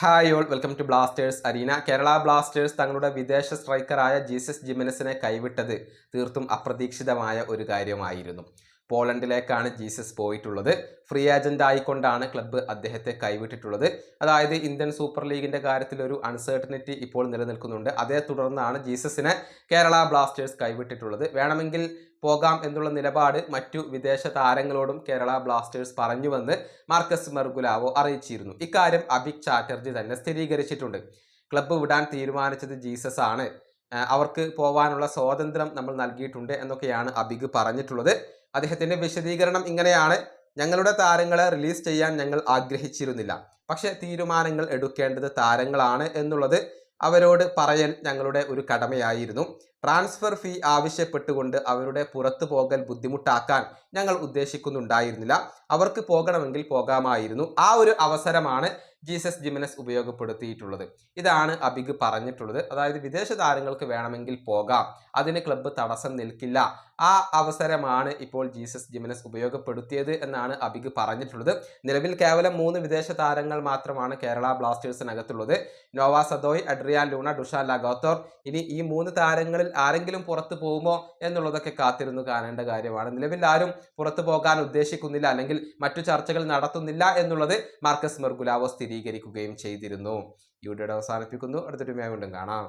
Hi all welcome to Blasters arena Kerala Blasters തങ്ങളുടെ വിദേശ സ്ട്രൈക്കറായ Jesus ജിമിനസിനെ കൈവിട്ടത് തീർത്തും അപ്രതീക്ഷിതമായ ഒരു കാര്യമായിരുന്നു. പോളണ്ടിലേക്കാണ് ജീസസ് പോയിട്ടുള്ളത്. ഫ്രീ ഏജന്റ് ആയിക്കൊണ്ടാണ് ക്ലബ്ബ് അദ്ദേഹത്തെ കൈവിട്ടിട്ടുള്ളത്. അതായത് ഇന്ത്യൻ സൂപ്പർ ലീഗിന്റെ കാര്യത്തിൽ ഒരു അൺസർട്ടനിറ്റി ഇപ്പോൾ നിലനിൽക്കുന്നുണ്ട്. അതേ തുടർന്നാണ് ജീസസിനെ കേരള ബ്ലാസ്റ്റേഴ്സ് കൈവിട്ടിട്ടുള്ളത്. വേണമെങ്കിൽ പോകാം എന്നുള്ള നിലപാട് മറ്റു വിദേശ താരങ്ങളോടും കേരള ബ്ലാസ്റ്റേഴ്സ് പറഞ്ഞുവെന്ന് മാർക്കസ് മെർഗുലാവോ അറിയിച്ചിരുന്നു. ഇക്കാര്യം അഭിക് ചാറ്റർജി തന്നെ സ്ഥിരീകരിച്ചിട്ടുണ്ട്. ക്ലബ്ബ് വിടാൻ തീരുമാനിച്ചത് ജീസസ് ആണ്. അവർക്ക് പോവാനുള്ള സ്വാതന്ത്ര്യം നമ്മൾ നൽകിയിട്ടുണ്ട് എന്നൊക്കെയാണ് അബിഗ് പറഞ്ഞിട്ടുള്ളത്. അദ്ദേഹത്തിന്റെ വിശദീകരണം ഇങ്ങനെയാണ്. ഞങ്ങളുടെ താരങ്ങളെ റിലീസ് ചെയ്യാൻ ഞങ്ങൾ ആഗ്രഹിച്ചിരുന്നില്ല. പക്ഷേ തീരുമാനങ്ങൾ എടുക്കേണ്ടത് താരങ്ങളാണ് എന്നുള്ളത് അവരോട് പറയൽ ഞങ്ങളുടെ ഒരു കടമയായിരുന്നു. ട്രാൻസ്ഫർ ഫീ ആവശ്യപ്പെട്ടുകൊണ്ട് അവരുടെ പുറത്തു പോകൽ ബുദ്ധിമുട്ടാക്കാൻ ഞങ്ങൾ ഉദ്ദേശിക്കുന്നുണ്ടായിരുന്നില്ല. അവർക്ക് പോകണമെങ്കിൽ പോകാമായിരുന്നു. ആ ഒരു അവസരമാണ് ജീസസ് ജിമിനസ് ഉപയോഗപ്പെടുത്തിയിട്ടുള്ളത്. ഇതാണ് അബിഗ് പറഞ്ഞിട്ടുള്ളത്. അതായത് വിദേശ താരങ്ങൾക്ക് വേണമെങ്കിൽ പോകാം. അതിന് ക്ലബ്ബ് തടസ്സം നിൽക്കില്ല. ആ അവസരമാണ് ഇപ്പോൾ ജീസസ് ജിമിനസ് ഉപയോഗപ്പെടുത്തിയത് എന്നാണ് അബിഗ് പറഞ്ഞിട്ടുള്ളത്. നിലവിൽ കേവലം മൂന്ന് വിദേശ താരങ്ങൾ മാത്രമാണ് Kerala ബ്ലാസ്റ്റേഴ്സിനകത്തുള്ളത്. Noah Sadaoui Adrian Luna Dusan Lagator. ഇനി ഈ മൂന്ന് താരങ്ങളിൽ ആരെങ്കിലും പുറത്തു പോകുമോ എന്നുള്ളതൊക്കെ കാത്തിരുന്നു കാണേണ്ട കാര്യമാണ്. നിലവിൽ ആരും പുറത്തു പോകാൻ ഉദ്ദേശിക്കുന്നില്ല അല്ലെങ്കിൽ മറ്റു ചർച്ചകൾ നടത്തുന്നില്ല എന്നുള്ളത് മാർക്കസ് മെർഗുലാവോ സ്ഥിരീകരിക്കുകയും ചെയ്തിരുന്നു. ഈ വീഡിയോയുടെ അവസാനിപ്പിക്കുന്നു. അടുത്തൊരു വീണ്ടും കാണാം.